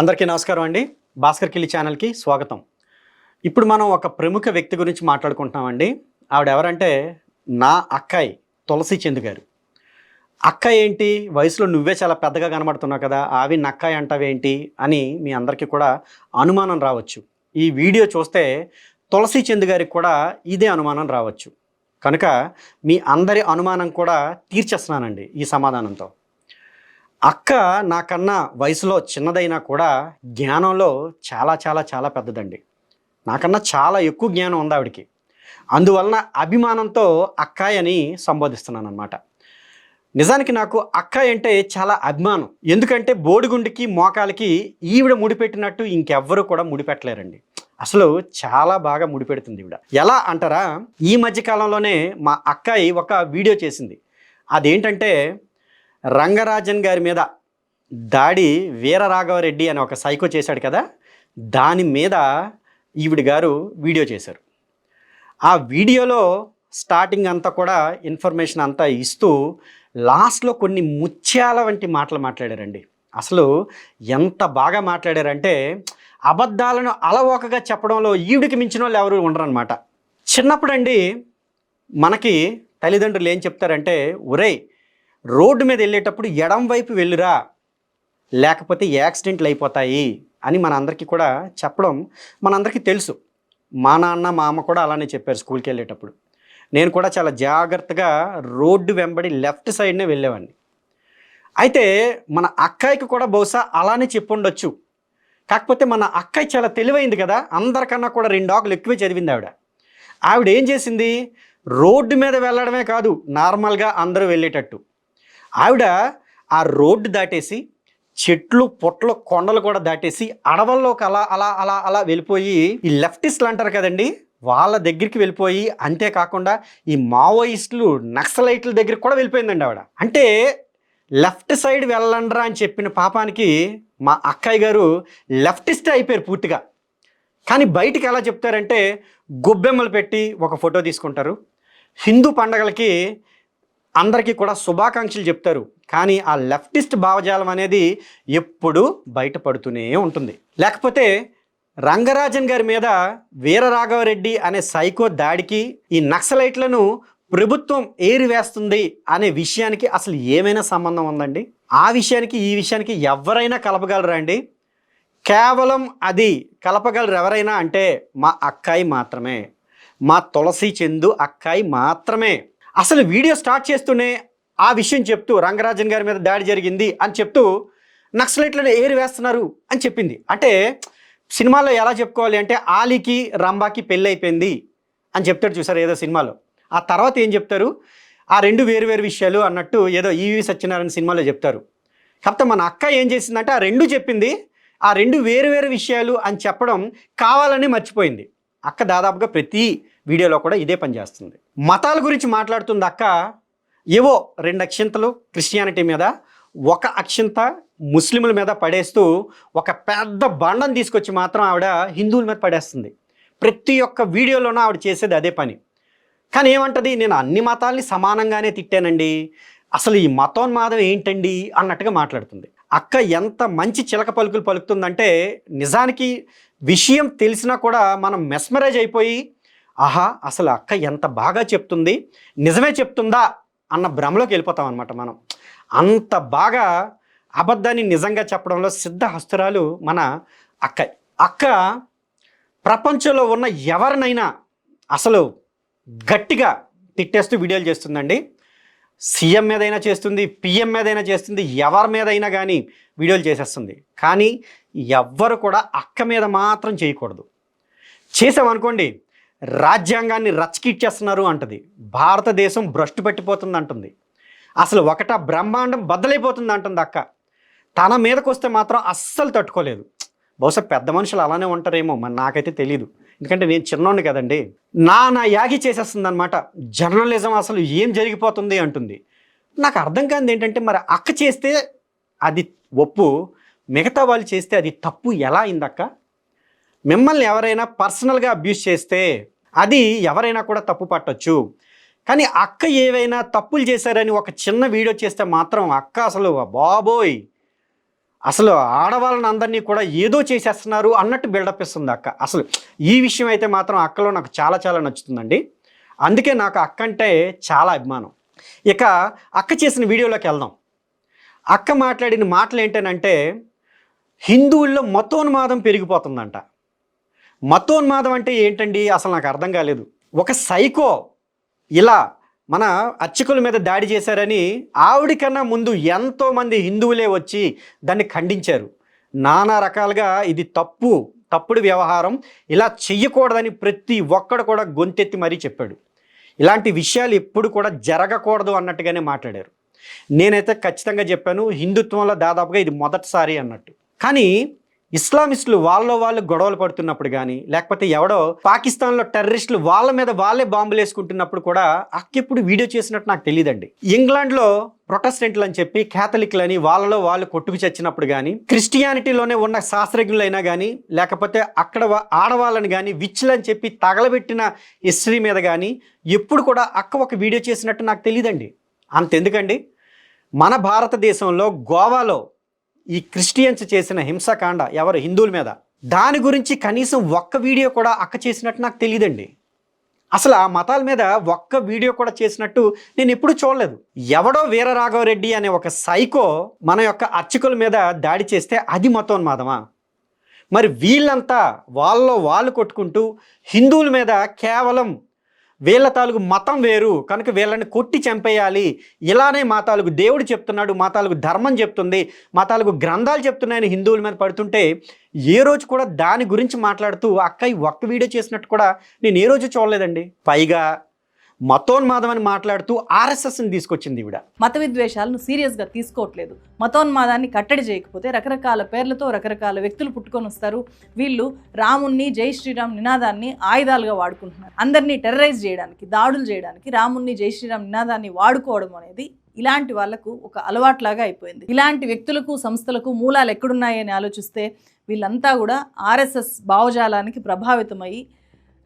అందరికీ నమస్కారం అండి. భాస్కర్ కిల్లి ఛానల్కి స్వాగతం. ఇప్పుడు మనం ఒక ప్రముఖ వ్యక్తి గురించి మాట్లాడుకుంటున్నామండి. ఆవిడ ఎవరంటే నా అక్కాయి తులసి చంద్ గారు. అక్క ఏంటి? వయసులో నువ్వే చాలా పెద్దగా కనబడుతున్నావు కదా ఆవి నక్కాయి అంటావేంటి? అని మీ అందరికీ కూడా అనుమానం రావచ్చు. ఈ వీడియో చూస్తే తులసి చంద్ గారికి కూడా ఇదే అనుమానం రావచ్చు. కనుక మీ అందరి అనుమానం కూడా తీర్చేస్తున్నానండి ఈ సమాధానంతో. అక్క నాకన్నా వయసులో చిన్నదైనా కూడా జ్ఞానంలో చాలా చాలా చాలా పెద్దదండి. నాకన్నా చాలా ఎక్కువ జ్ఞానం ఉంది ఆవిడకి. అందువలన అభిమానంతో అక్కాయ్ అని సంబోధిస్తున్నాను అనమాట నిజానికి నాకు అక్కాయ్ అంటే చాలా అభిమానం. ఎందుకంటే బోడిగుండికి మోకాలకి ఈవిడ ముడిపెట్టినట్టు ఇంకెవ్వరూ కూడా ముడిపెట్టలేరండి. అసలు చాలా బాగా ముడిపెడుతుంది ఈవిడ. ఎలా అంటారా? ఈ మధ్యకాలంలోనే మా అక్కాయి ఒక వీడియో చేసింది. అదేంటంటే రంగరాజన్ గారి మీద దాడి వీరరాఘవరెడ్డి అని ఒక సైకో చేశాడు కదా దాని మీద ఈవిడ గారు వీడియో చేశారు. ఆ వీడియోలో స్టార్టింగ్ అంతా కూడా ఇన్ఫర్మేషన్ అంతా ఇస్తూ లాస్ట్లో కొన్ని ముత్యాల వంటి మాటలు మాట్లాడారండి. అసలు ఎంత బాగా మాట్లాడారంటే అబద్ధాలను అలవోకగా చెప్పడంలో ఈవిడికి మించిన వాళ్ళు ఎవరు ఉండరనమాట చిన్నప్పుడండి మనకి తల్లిదండ్రులు ఏం చెప్తారంటే ఒరే రోడ్డు మీద వెళ్ళేటప్పుడు ఎడం వైపు వెళ్ళురా లేకపోతే యాక్సిడెంట్లు అయిపోతాయి అని మనందరికీ కూడా చెప్పడం మనందరికీ తెలుసు. మా నాన్న మా అమ్మ కూడా అలానే చెప్పారు స్కూల్కి వెళ్ళేటప్పుడు. నేను కూడా చాలా జాగ్రత్తగా రోడ్డు వెంబడి లెఫ్ట్ సైడ్నే వెళ్ళేవాడిని. అయితే మన అక్కాయికి కూడా బహుశా అలానే చెప్పుండొచ్చు. కాకపోతే మన అక్కాయి చాలా తెలివైంది కదా అందరికన్నా కూడా రెండు ఆకులు ఎక్కువే చదివింది ఆవిడ. ఆవిడ ఏం చేసింది? రోడ్డు మీద వెళ్ళడమే కాదు నార్మల్గా అందరూ వెళ్ళేటట్టు. ఆవిడ ఆ రోడ్డు దాటేసి చెట్లు పొట్లు కొండలు కూడా దాటేసి అడవుల్లోకి అలా అలా అలా అలా వెళ్ళిపోయి ఈ లెఫ్టిస్ట్లు అంటారు కదండి వాళ్ళ దగ్గరికి వెళ్ళిపోయి అంతేకాకుండా ఈ మావోయిస్టులు నక్సలైట్ల దగ్గరికి కూడా వెళ్ళిపోయిందండి ఆవిడ. అంటే లెఫ్ట్ సైడ్ వెళ్ళండ్రా అని చెప్పిన పాపానికి మా అక్కయ్య గారు లెఫ్టిస్ట్ అయిపోయారు పూర్తిగా. కానీ బయటికి ఎలా చెప్తారంటే గొబ్బెమ్మలు పెట్టి ఒక ఫోటో తీసుకుంటారు. హిందూ పండగలకి అందరికీ కూడా శుభాకాంక్షలు చెప్తారు. కానీ ఆ లెఫ్టిస్ట్ భావజాలం అనేది ఎప్పుడూ బయటపడుతూనే ఉంటుంది. లేకపోతే రంగరాజన్ గారి మీద వీరరాఘవరెడ్డి అనే సైకో దాడికి ఈ నక్సలైట్లను ప్రభుత్వం ఏరి వేస్తుంది అనే విషయానికి అసలు ఏమైనా సంబంధం ఉందండి? ఆ విషయానికి ఈ విషయానికి ఎవరైనా కలపగలరా అండి? కేవలం అది కలపగలరు ఎవరైనా అంటే మా అక్కాయి మాత్రమే. మా తులసి చందు అక్కాయి మాత్రమే. అసలు వీడియో స్టార్ట్ చేస్తూనే ఆ విషయం చెప్తూ రంగరాజన్ గారి మీద దాడి జరిగింది అని చెప్తూ నక్సలైట్లను ఏరు వేస్తున్నారు అని చెప్పింది. అంటే సినిమాలో ఎలా చెప్పుకోవాలి అంటే ఆలీకి రంబాకి పెళ్ళి అయిపోయింది అని చెప్తాడు చూసారు ఏదో సినిమాలో. ఆ తర్వాత ఏం చెప్తారు? ఆ రెండు వేరు వేరు విషయాలు అన్నట్టు ఏదో ఈవి సత్యనారాయణ సినిమాలో చెప్తారు. కాకపోతే మన అక్క ఏం చేసిందంటే ఆ రెండు చెప్పింది. ఆ రెండు వేరు వేరు విషయాలు అని చెప్పడం కావాలని మర్చిపోయింది. అక్క దాదాపుగా ప్రతి వీడియోలో కూడా ఇదే పని చేస్తుంది. మతాల గురించి మాట్లాడుతుంది అక్క. ఏవో రెండు అక్షింతలు క్రిస్టియానిటీ మీద ఒక అక్షింత ముస్లింల మీద పడేస్తూ ఒక పెద్ద బండం తీసుకొచ్చి మాత్రం ఆవిడ హిందువుల మీద పడేస్తుంది. ప్రతి ఒక్క వీడియోలోనూ ఆవిడ చేసేది అదే పని. కానీ ఏమంటది? నేను అన్ని మతాల్ని సమానంగానే తిట్టానండి. అసలు ఈ మతోన్మాదం ఏంటండి? అన్నట్టుగా మాట్లాడుతుంది. అక్క ఎంత మంచి చిలక పలుకులు పలుకుతుందంటే నిజానికి విషయం తెలిసినా కూడా మనం మెస్మరైజ్ అయిపోయి ఆహా అసలు అక్క ఎంత బాగా చెప్తుంది నిజమే చెప్తుందా అన్న భ్రమలోకి వెళ్ళిపోతాం అనమాట మనం. అంత బాగా అబద్ధాన్ని నిజంగా చెప్పడంలో సిద్ధ హస్తురాలు మన అక్క. అక్క ప్రపంచంలో ఉన్న ఎవరినైనా అసలు గట్టిగా తిట్టేస్తూ వీడియోలు చేస్తుందండి. సీఎం మీదైనా చేస్తుంది పిఎం మీదైనా చేస్తుంది ఎవరి మీదైనా కానీ వీడియోలు చేసేస్తుంది. కానీ ఎవ్వరు కూడా అక్క మీద మాత్రం చేయకూడదు. చేసామనుకోండి రాజ్యాంగాన్ని రచ్చకిచ్చేస్తున్నారు అంటది. భారతదేశం భ్రష్టు పట్టిపోతుంది అంటుంది. అసలు ఒకట బ్రహ్మాండం బద్దలైపోతుంది అంటుంది అక్క. తన మీదకి వస్తే మాత్రం అస్సలు తట్టుకోలేదు. బహుశా పెద్ద మనుషులు అలానే ఉంటారేమో మరి నాకైతే తెలియదు ఎందుకంటే నేను చిన్నోడిని కదండి. నా నా యాగి చేసేస్తుంది అనమాట జర్నలిజం అసలు ఏం జరిగిపోతుంది అంటుంది. నాకు అర్థం కానిది ఏంటంటే మరి అక్క చేస్తే అది ఒప్పు మిగతా వాళ్ళు చేస్తే అది తప్పు ఎలా అయిందక్క మిమ్మల్ని ఎవరైనా పర్సనల్గా అబ్యూస్ చేస్తే అది ఎవరైనా కూడా తప్పు పట్టొచ్చు. కానీ అక్క ఏవైనా తప్పులు చేశారని ఒక చిన్న వీడియో చేస్తే మాత్రం అక్క అసలు బాబోయ్! అసలు ఆడవాళ్ళని అందరినీ కూడా ఏదో చేసేస్తున్నారు అన్నట్టు బిల్డప్ ఇస్తుంది అక్క. అసలు ఈ విషయం అయితే మాత్రం అక్కలో నాకు చాలా చాలా నచ్చుతుందండి. అందుకే నాకు అక్క అంటే చాలా అభిమానం. ఇక అక్క చేసిన వీడియోలోకి వెళ్దాం. అక్క మాట్లాడిన మాటలు ఏంటనంటే హిందువుల్లో మతోన్మాదం పెరిగిపోతుందంట. మతోన్మాదం అంటే ఏంటండి? అసలు నాకు అర్థం కాలేదు. ఒక సైకో ఇలా మన అర్చకుల మీద దాడి చేశారని ఆవిడికన్నా ముందు ఎంతోమంది హిందువులే వచ్చి దాన్ని ఖండించారు. నానా రకాలుగా ఇది తప్పు తప్పుడు వ్యవహారం. ఇలా చెయ్యకూడదని ప్రతి ఒక్కడు కూడా గొంతెత్తి మరీ చెప్పాడు. ఇలాంటి విషయాలు ఎప్పుడు కూడా జరగకూడదు అన్నట్టుగానే మాట్లాడారు. నేనైతే ఖచ్చితంగా చెప్పాను హిందుత్వంలో దాదాపుగా ఇది మొదటిసారి అన్నట్టు. కానీ ఇస్లామిస్టులు వాళ్ళలో వాళ్ళు గొడవలు పడుతున్నప్పుడు కానీ లేకపోతే ఎవడో పాకిస్తాన్లో టెర్రరిస్టులు వాళ్ళ మీద వాళ్ళే బాంబులు వేసుకుంటున్నప్పుడు కూడా అక్కెప్పుడు వీడియో చేసినట్టు నాకు తెలియదండి ఇంగ్లాండ్లో ప్రొటెస్టెంట్లు అని చెప్పి క్యాథలిక్లని వాళ్ళలో వాళ్ళు కొట్టుకు చచ్చినప్పుడు కానీ క్రిస్టియానిటీలోనే ఉన్న శాస్త్రజ్ఞులైనా కానీ లేకపోతే అక్కడ ఆడవాళ్ళని కానీ విచ్చులు అని చెప్పి తగలబెట్టిన హిస్టరీ మీద కానీ ఎప్పుడు కూడా అక్క ఒక వీడియో చేసినట్టు నాకు తెలియదండి అంతెందుకండి? మన భారతదేశంలో గోవాలో ఈ క్రిస్టియన్స్ చేసిన హింసాకాండ ఎవరు? హిందువుల మీద. దాని గురించి కనీసం ఒక్క వీడియో కూడా అక్క చేసినట్టు నాకు తెలియదండి అసలు ఆ మతాల మీద ఒక్క వీడియో కూడా చేసినట్టు నేను ఎప్పుడూ చూడలేదు. ఎవడో వీరరాఘవరెడ్డి అనే ఒక సైకో మన యొక్క అర్చకుల మీద దాడి చేస్తే అది మతోన్మాదమా? మరి వీళ్ళంతా వాళ్ళలో వాళ్ళు కొట్టుకుంటూ హిందువుల మీద కేవలం వీళ్ళ తాలూకు మతం వేరు. కనుక వీళ్ళని కొట్టి చంపేయాలి. ఇలానే మా తాలూకు దేవుడు చెప్తున్నాడు. మా తాలూకు ధర్మం చెప్తుంది. మా తాలూకు గ్రంథాలు చెప్తున్నాయని హిందువుల మీద పడుతుంటే ఏ రోజు కూడా దాని గురించి మాట్లాడుతూ అక్కయ్య ఒక్క వీడియో చేసినట్టు కూడా నేను ఏ రోజు చూడలేదండి. పైగా మతోన్మాదం అని మాట్లాడుతూ ఆర్ఎస్ఎస్ని తీసుకొచ్చింది ఈవిడ. మత విద్వేషాలను సీరియస్గా తీసుకోవట్లేదు. మతోన్మాదాన్ని కట్టడి చేయకపోతే రకరకాల పేర్లతో రకరకాల వ్యక్తులు పుట్టుకొని వస్తారు. వీళ్ళు రాముణ్ణి జై శ్రీరామ్ నినాదాన్ని ఆయుధాలుగా వాడుకుంటున్నారు. అందరినీ టెర్రరైజ్ చేయడానికి దాడులు చేయడానికి రాముణ్ణి జై శ్రీరామ్ నినాదాన్ని వాడుకోవడం అనేది ఇలాంటి వాళ్ళకు ఒక అలవాట్లాగా అయిపోయింది. ఇలాంటి వ్యక్తులకు సంస్థలకు మూలాలు ఎక్కడున్నాయని ఆలోచిస్తే వీళ్ళంతా కూడా ఆర్ఎస్ఎస్ భావజాలానికి ప్రభావితమయ్యి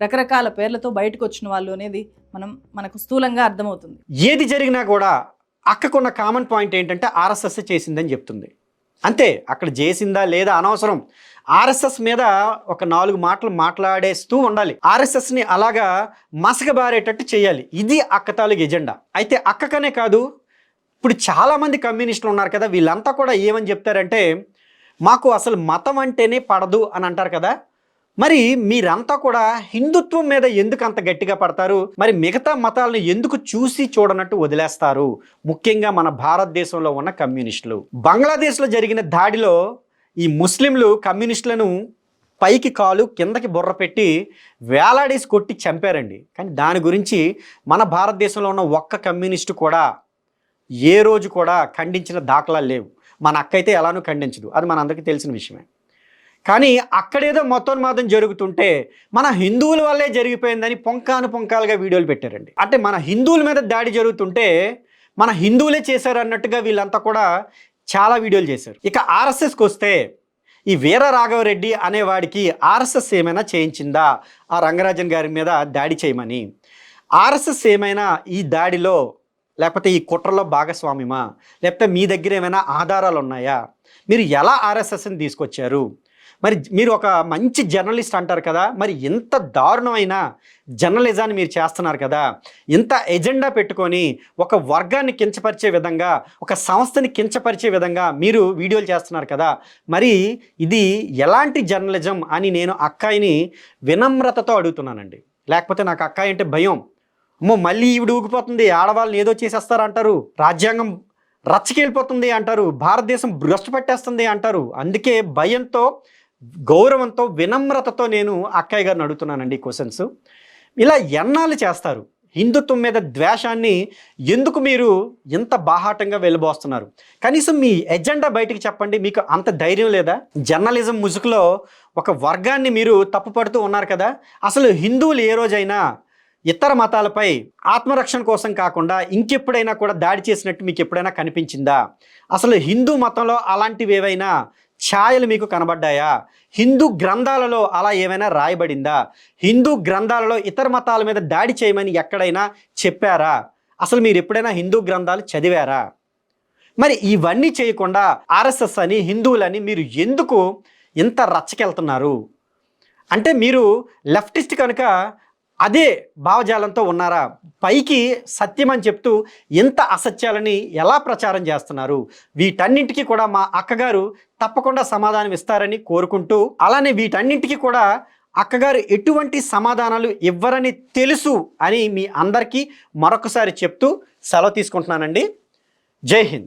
రకరకాల పేర్లతో బయటకు వచ్చిన వాళ్ళు అనేది మనం మనకు స్థూలంగా అర్థమవుతుంది. ఏది జరిగినా కూడా అక్కకున్న కామన్ పాయింట్ ఏంటంటే ఆర్ఎస్ఎస్ చేసిందని చెప్తుంది. అంతే అక్కడ చేసిందా లేదా అనవసరం. ఆర్ఎస్ఎస్ మీద ఒక నాలుగు మాటలు మాట్లాడేస్తూ ఉండాలి. ఆర్ఎస్ఎస్ని అలాగా మసకబారేటట్టు చేయాలి. ఇది అక్కతాలుగు ఎజెండా. అయితే అక్కకనే కాదు ఇప్పుడు చాలామంది కమ్యూనిస్టులు ఉన్నారు కదా వీళ్ళంతా కూడా ఏమని చెప్తారంటే మాకు అసలు మతం అంటేనే పడదు అని అంటారు కదా మరి మీరంతా కూడా హిందుత్వం మీద ఎందుకు అంత గట్టిగా పడతారు? మరి మిగతా మతాలను ఎందుకు చూసి చూడనట్టు వదిలేస్తారు? ముఖ్యంగా మన భారతదేశంలో ఉన్న కమ్యూనిస్టులు. బంగ్లాదేశ్లో జరిగిన దాడిలో ఈ ముస్లింలు కమ్యూనిస్టులను పైకి కాలు కిందకి బుర్ర పెట్టి వేలాడేసి కొట్టి చంపారండి. కానీ దాని గురించి మన భారతదేశంలో ఉన్న ఒక్క కమ్యూనిస్టు కూడా ఏ రోజు కూడా ఖండించిన దాఖలాలు లేవు. మన అక్క అయితే ఎలానూ ఖండించదు. అది మనందరికీ తెలిసిన విషయమే. కానీ అక్కడేదో మతోన్మాదం జరుగుతుంటే మన హిందువుల వల్లే జరిగిపోయిందని పొంకాను పొంకాలుగా వీడియోలు పెట్టారండి. అంటే మన హిందువుల మీద దాడి జరుగుతుంటే మన హిందువులే చేశారు అన్నట్టుగా వీళ్ళంతా కూడా చాలా వీడియోలు చేశారు. ఇక ఆర్ఎస్ఎస్కి వస్తే ఈ వీర రాఘవరెడ్డి అనేవాడికి ఆర్ఎస్ఎస్ ఏమైనా చేయించిందా? ఆ రంగరాజన్ గారి మీద దాడి చేయమని. ఆర్ఎస్ఎస్ ఏమైనా ఈ దాడిలో లేకపోతే ఈ కుట్రలో భాగస్వామ్యమా లేకపోతే మీ దగ్గర ఏమైనా ఆధారాలు ఉన్నాయా మీరు ఎలా ఆర్ఎస్ఎస్ని తీసుకొచ్చారు? మరి మీరు ఒక మంచి జర్నలిస్ట్ అంటారు కదా మరి ఇంత దారుణమైన జర్నలిజాన్ని మీరు చేస్తున్నారు కదా ఇంత ఎజెండా పెట్టుకొని ఒక వర్గాన్ని కించపరిచే విధంగా ఒక సంస్థని కించపరిచే విధంగా మీరు వీడియోలు చేస్తున్నారు కదా మరి ఇది ఎలాంటి జర్నలిజం అని నేను అక్కాయిని వినమ్రతతో అడుగుతున్నానండి. లేకపోతే నాకు అక్కాయి అంటే భయం. అమ్మో మళ్ళీ ఈవిడ ఊగిపోతుంది ఆడవాళ్ళని ఏదో చేసేస్తారంటారు రాజ్యాంగం రచ్చకెళ్ళిపోతుంది అంటారు భారతదేశం భ్రష్టు పట్టేస్తుంది అంటారు. అందుకే భయంతో గౌరవంతో వినమ్రతతో నేను అక్కయ్య గారిని అడుగుతున్నానండి క్వశ్చన్స్ ఇలా ఎన్నాళ్ళు చేస్తారు? హిందుత్వం మీద ద్వేషాన్ని ఎందుకు మీరు ఇంత బాహాటంగా వెళ్ళబోస్తున్నారు? కనీసం మీ ఎజెండా బయటికి చెప్పండి మీకు అంత ధైర్యం లేదా? జర్నలిజం ముసుగులో ఒక వర్గాన్ని మీరు తప్పుపడుతూ ఉన్నారు కదా అసలు హిందువులు ఏ రోజైనా ఇతర మతాలపై ఆత్మరక్షణ కోసం కాకుండా ఇంకెప్పుడైనా కూడా దాడి చేసినట్టు మీకు ఎప్పుడైనా కనిపించిందా? అసలు హిందూ మతంలో అలాంటివి ఏవైనా ఛాయలు మీకు కనబడ్డాయా? హిందూ గ్రంథాలలో అలా ఏమైనా రాయబడిందా? హిందూ గ్రంథాలలో ఇతర మతాల మీద దాడి చేయమని ఎక్కడైనా చెప్పారా? అసలు మీరు ఎప్పుడైనా హిందూ గ్రంథాలు చదివారా? మరి ఇవన్నీ చేయకుండా ఆర్ఎస్ఎస్ అని హిందువులని మీరు ఎందుకు ఇంత రచ్చకెళ్తున్నారు? అంటే మీరు లెఫ్టిస్ట్ కనుక అదే భావజాలంతో ఉన్నారా? పైకి సత్యం అని చెప్తూ ఇంత అసత్యాలని ఎలా ప్రచారం చేస్తున్నారు? వీటన్నింటికి కూడా మా అక్కగారు తప్పకుండా సమాధానం ఇస్తారని కోరుకుంటూ అలానే వీటన్నింటికి కూడా అక్కగారు ఎటువంటి సమాధానాలు ఇవ్వరని తెలుసు అని మీ అందరికీ మరొకసారి చెప్తూ సెలవు తీసుకుంటున్నానండి. జై హింద్.